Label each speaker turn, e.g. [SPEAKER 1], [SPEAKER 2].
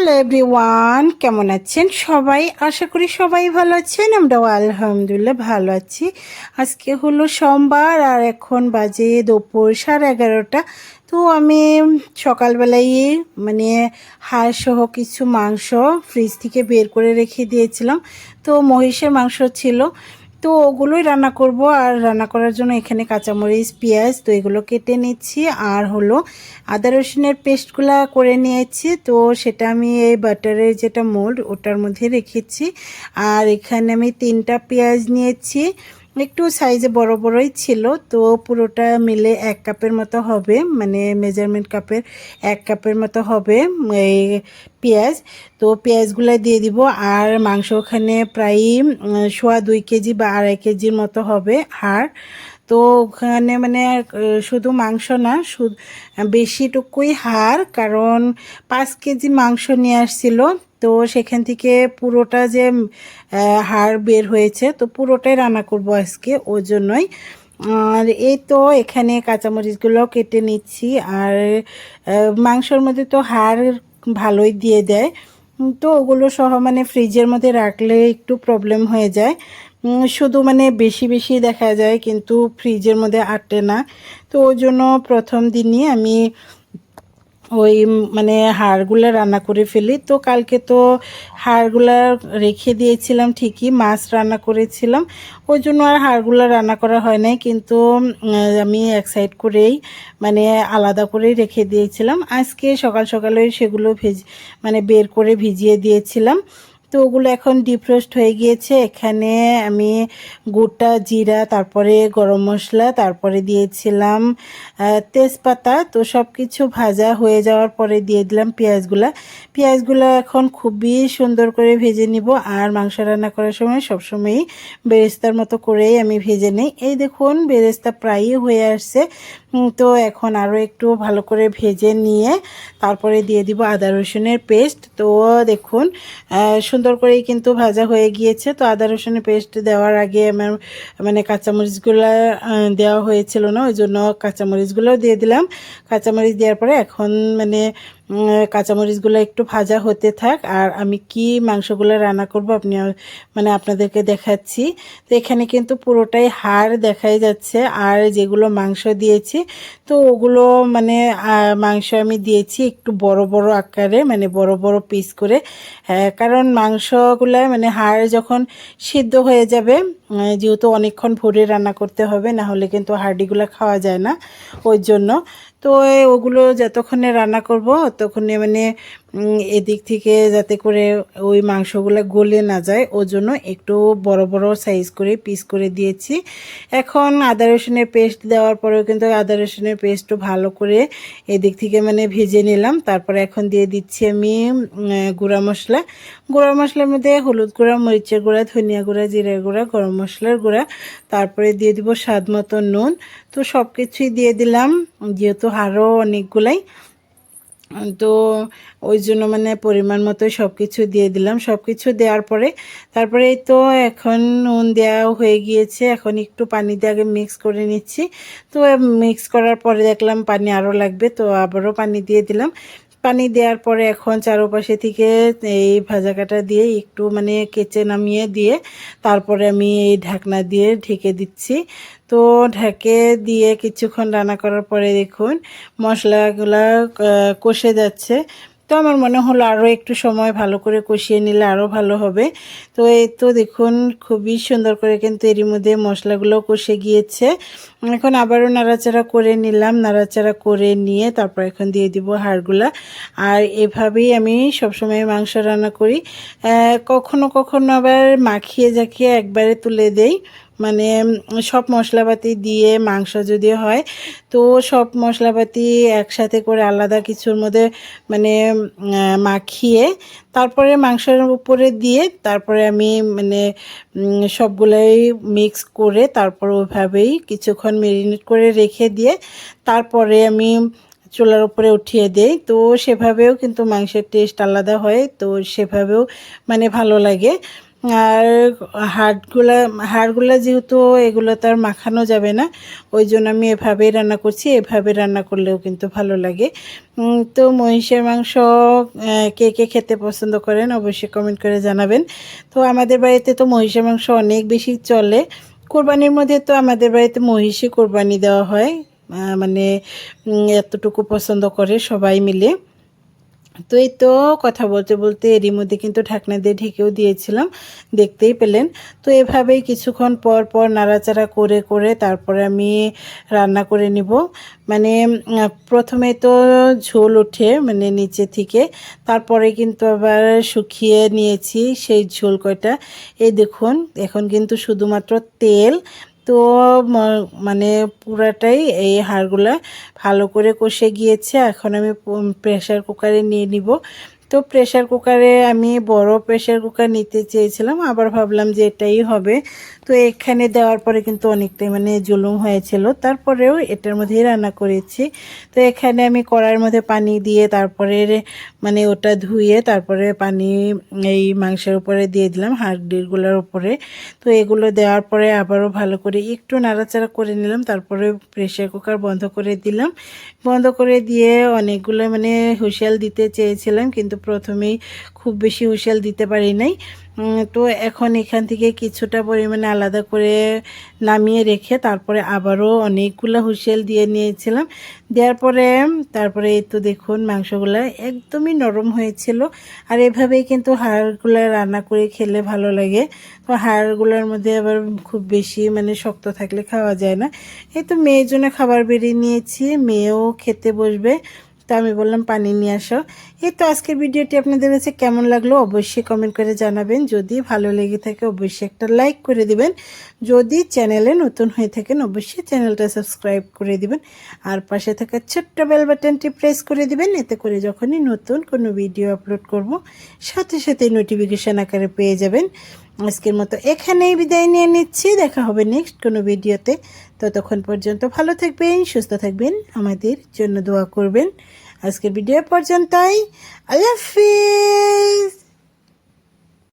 [SPEAKER 1] Hello everyone, কেমন আছেন সবাই? আশা করি সবাই ভালো আছেন, আমরাও আলহামদুলিল্লাহ ভালো আছি। আজকে হলো সোমবার আর এখন বাজে দুপুর সাড়ে এগারোটা। তো আমি সকালবেলায় মানে হাড় সহ কিছু মাংস ফ্রিজ থেকে বের করে রেখে দিয়েছিলাম। তো মহিষের মাংস ছিল। তো ওগুলোই রান্না করব। আর রান্না করার জন্য এখানে কাঁচামরিচ, পেঁয়াজ, তো এগুলো কেটে নিচ্ছি। আর হলো আদা রসুনের পেস্টগুলো করে নিয়েছি। তো সেটা আমি এই বাটারের যেটা মোল্ড, ওটার মধ্যে রেখেছি। আর এখানে আমি তিনটা পেঁয়াজ নিয়েছি। একটু সাইজে বড় বড়ই ছিল, তো পুরোটা মিলে এক কাপের মতো হবে মানে মেজারমেন্ট কাপের এক কাপের মতো হবে, এই পেঁয়াজ। তো পেঁয়াজগুলো দিয়ে দিব, আর মাংস ওখানে প্রায় সোয়া দুই কেজি বা আড়াই কেজির মতো হবে হাড়। তো ওখানে মানে শুধু মাংস না বেশিটুকুই হাড়, কারণ পাঁচ কেজি মাংস নিয়ে আসছিল। তো সেখান থেকে পুরোটা যে হাড় বের হয়েছে, তো পুরোটাই রান্না করব আজকে, ওই জন্যই। আর এই তো এখানে কাঁচামরিচগুলো কেটে নিচ্ছি, আর মাংসর মধ্যে তো হাড় ভালোই দিয়ে দেয়। তো ওগুলো সহ মানে ফ্রিজের মধ্যে রাখলে একটু প্রবলেম হয়ে যায়। শুধু মানে বেশি বেশি দেখা যায়, কিন্তু ফ্রিজের মধ্যে আটে না। তো ওই জন্য প্রথম দিনই আমি ওই মানে হাড়গুলো রান্না করে ফেলি। তো কালকে তো হাড়গুলো রেখে দিয়েছিলাম ঠিকই, মাছ রান্না করেছিলাম। ওই জন্য আর হাড়গুলো রান্না করা হয় নাই, কিন্তু আমি এক সাইড করেই মানে আলাদা করেই রেখে দিয়েছিলাম। আজকে সকাল সকালে সেগুলো ভেজ মানে বের করে ভিজিয়ে দিয়েছিলাম। তো ওগুলো এখন ডিফ্রোস্ট হয়ে গিয়েছে। এখানে আমি গোটা জিরা, তারপরে গরম মশলা, তারপরে দিয়েছিলাম তেজপাতা। তো সব কিছু ভাজা হয়ে যাওয়ার পরে দিয়ে দিলাম পেঁয়াজগুলা। পেঁয়াজগুলো এখন খুবই সুন্দর করে ভেজে নিব। আর মাংস রান্না করার সময় সবসময়ই বেরেস্তার মতো করেই আমি ভেজে নিই। এই দেখুন, বেরেস্তা প্রায়ই হয়ে আসছে। তো এখন আরও একটু ভালো করে ভেজে নিয়ে তারপরে দিয়ে দিব আদা রসুনের পেস্ট। তো দেখুন সুন্দর করেই কিন্তু ভাজা হয়ে গিয়েছে। তো আদা রসুনের পেস্ট দেওয়ার আগে আমার মানে কাঁচামরিচগুলো দেওয়া হয়েছিল না, ওই জন্য কাঁচামরিচগুলোও দিয়ে দিলাম। কাঁচামরিচ দেওয়ার পরে এখন মানে কাঁচামরিচগুলো একটু ভাজা হতে থাক, আর আমি কি মাংসগুলো রান্না করব আপনি মানে আপনাদেরকে দেখাচ্ছি। তো এখানে কিন্তু পুরোটাই হাড় দেখাই যাচ্ছে, আর যেগুলো মাংস দিয়েছি, তো ওগুলো মানে মাংস আমি দিয়েছি একটু বড় বড় আকারে মানে বড় বড় পিস করে। কারণ মাংসগুলো মানে হাড় যখন সিদ্ধ হয়ে যাবে যেহেতু অনেকক্ষণ ভরে রান্না করতে হবে, না হলে কিন্তু হাড়িগুলো খাওয়া যায় না, ওই জন্য। তো ওগুলো যতক্ষণে রান্না করব ততক্ষণে মানে এদিক থেকে যাতে করে ওই মাংসগুলো গলে না যায় ওর জন্য একটু বড় বড় সাইজ করে পিস করে দিয়েছি। এখন আদা রসুনের পেস্ট দেওয়ার পরেও কিন্তু আদা রসুনের পেস্টও ভালো করে এদিক থেকে মানে ভেজে নিলাম। তারপরে এখন দিয়ে দিচ্ছি আমি গুঁড়া মশলা। গুঁড়া মশলার মধ্যে হলুদ গুঁড়া, মরিচের গুঁড়া, ধনিয়া গুঁড়া, জিরা গুঁড়া, গরম মশলার গুঁড়া। তারপরে দিয়ে দিব স্বাদ মতো নুন। তো সব কিছুই দিয়ে দিলাম, যেহেতু আরও অনেকগুলাই। তো ওই জন্য মানে পরিমাণ মতো সব কিছু দিয়ে দিলাম। সব কিছু দেওয়ার পরে তারপরে তো এখন নুন দেওয়া হয়ে গিয়েছে। এখন একটু পানি দিয়ে আগে মিক্স করে নিচ্ছি। তো মিক্স করার পরে দেখলাম পানি আরও লাগবে, তো আবারও পানি দিয়ে দিলাম। পানি দেওয়ার পরে এখন চারোপাশে থেকে এই ভাজা কাটা দিয়ে একটু মানে কেচে নামিয়ে দিয়ে তারপরে আমি এই ঢাকনা দিয়ে ঢেকে দিচ্ছি। তো ঢেকে দিয়ে কিছুক্ষণ রান্না করার পরে দেখুন মশলাগুলা কষে যাচ্ছে। তো আমার মনে হলো আরও একটু সময় ভালো করে কষিয়ে নিলে আরও ভালো হবে। তো এই তো দেখুন, খুবই সুন্দর করে কিন্তু এরই মধ্যে মশলাগুলো কষে গিয়েছে। এখন আবারও নাড়াচাড়া করে নিলাম, নাড়াচাড়া করে নিয়ে তারপর এখন দিয়ে দিব হাড়গুলা। আর এভাবেই আমি সবসময় মাংস রান্না করি। কখনো কখনো আবার মাখিয়ে জাখিয়ে একবারে তুলে দেই। মানে সব মশলাপাতি দিয়ে মাংস যদি হয়, তো সব মশলাপাতি একসাথে করে আলাদা কিছুর মধ্যে মানে মাখিয়ে তারপরে মাংসের উপরে দিয়ে তারপরে আমি মানে সবগুলোই মিক্স করে তারপর ওইভাবেই কিছুক্ষণ মেরিনেট করে রেখে দিয়ে তারপরে আমি চুলার উপরে উঠিয়ে দেই। তো সেভাবেও কিন্তু মাংসের টেস্ট আলাদা হয়, তো সেভাবেও মানে ভালো লাগে। আর হাড়গুলা হাড়গুলা যেহেতু এগুলো তো আর মাখানো যাবে না, ওই জন্য আমি এভাবেই রান্না করছি, এভাবে রান্না করলেও কিন্তু ভালো লাগে। তো মহিষের মাংস কে কে খেতে পছন্দ করেন অবশ্যই কমেন্ট করে জানাবেন। তো আমাদের বাড়িতে তো মহিষের মাংস অনেক বেশি চলে। কোরবানির মধ্যে তো আমাদের বাড়িতে মহিষই কোরবানি দেওয়া হয় মানে এতটুকু পছন্দ করে সবাই মিলে। তো এই তো কথা বলতে বলতে এরই মধ্যে কিন্তু ঢাকনা দিয়ে ঢেকেও দিয়েছিলাম, দেখতেই পেলেন। তো এভাবেই কিছুক্ষণ পর পর নাড়াচাড়া করে করে তারপরে আমি রান্না করে নিব। মানে প্রথমে তো ঝোল ওঠে মানে নিচে থেকে, তারপরে কিন্তু আবার শুকিয়ে নিয়েছি সেই ঝোল কয়টা। এই দেখুন, এখন কিন্তু শুধুমাত্র তেল তো মানে পুরাটাই এই হাড়গুলা ভালো করে কষে গিয়েছে। এখন আমি প্রেশার কুকারে নিয়ে নিব। তো প্রেশার কুকারে আমি বড় প্রেশার কুকার নিতে চেয়েছিলাম, আবার ভাবলাম যে এটাই হবে। তো এখানে দেওয়ার পরে কিন্তু অনেকটাই মানে জুলুম হয়েছিল। তারপরেও এটার মধ্যেই রান্না করেছি। তো এখানে আমি কড়াইয়ের মধ্যে পানি দিয়ে তারপরে মানে ওটা ধুয়ে তারপরে পানি এই মাংসের উপরে দিয়ে দিলাম হাড়ডিগুলোর উপরে। তো এগুলো দেওয়ার পরে আবারও ভালো করে একটু নাড়াচাড়া করে নিলাম, তারপরে প্রেশার কুকার বন্ধ করে দিলাম। বন্ধ করে দিয়ে অনেকগুলো মানে হুঁশিয়াল দিতে চেয়েছিলাম, কিন্তু প্রথমেই খুব বেশি হুঁশিয়াল দিতে পারি নাই। তো এখন এখান থেকে কিছুটা পরিমাণে আলাদা করে নামিয়ে রেখে তারপরে আবারও অনেকগুলো হুঁশিয়াল দিয়ে নিয়েছিলাম। দেওয়ার পরে, তারপরে এই তো দেখুন মাংসগুলো একদমই নরম হয়েছিল। আর এভাবেই কিন্তু হাড়গুলো রান্না করে খেলে ভালো লাগে। তো হাড়গুলোর মধ্যে আবার খুব বেশি মানে শক্ত থাকলে খাওয়া যায় না। এই তো মেয়ের জন্য খাবার বেরিয়ে নিয়েছি। মেয়েও খেতে বসবে। তো আমি বললাম, পানি নিয়ে আসো। এই তো আজকের ভিডিওটি আপনাদের কাছে কেমন লাগল অবশ্যই কমেন্ট করে জানাবেন। যদি ভালো লেগে থাকে, অবশ্যই একটা লাইক করে দিবেন। যদি চ্যানেলে নতুন হয়ে থাকেন, অবশ্যই চ্যানেলটা সাবস্ক্রাইব করে দিবেন। আর পাশে থাকা ছোট্ট বেল বাটনটি প্রেস করে দিবেন। এতে করে যখনই নতুন কোনো ভিডিও আপলোড করব, সাথে সাথে নোটিফিকেশান আকারে পেয়ে যাবেন। আজকের মতো এখানেই বিদায় নিয়ে নিচ্ছি। দেখা হবে নেক্সট কোনো ভিডিওতে। ততক্ষণ পর্যন্ত ভালো থাকবেন, সুস্থ থাকবেন। আমাদের জন্য দোয়া করবেন। আজকের ভিডিও পর্যন্তই। আল্লাহ হাফিজ।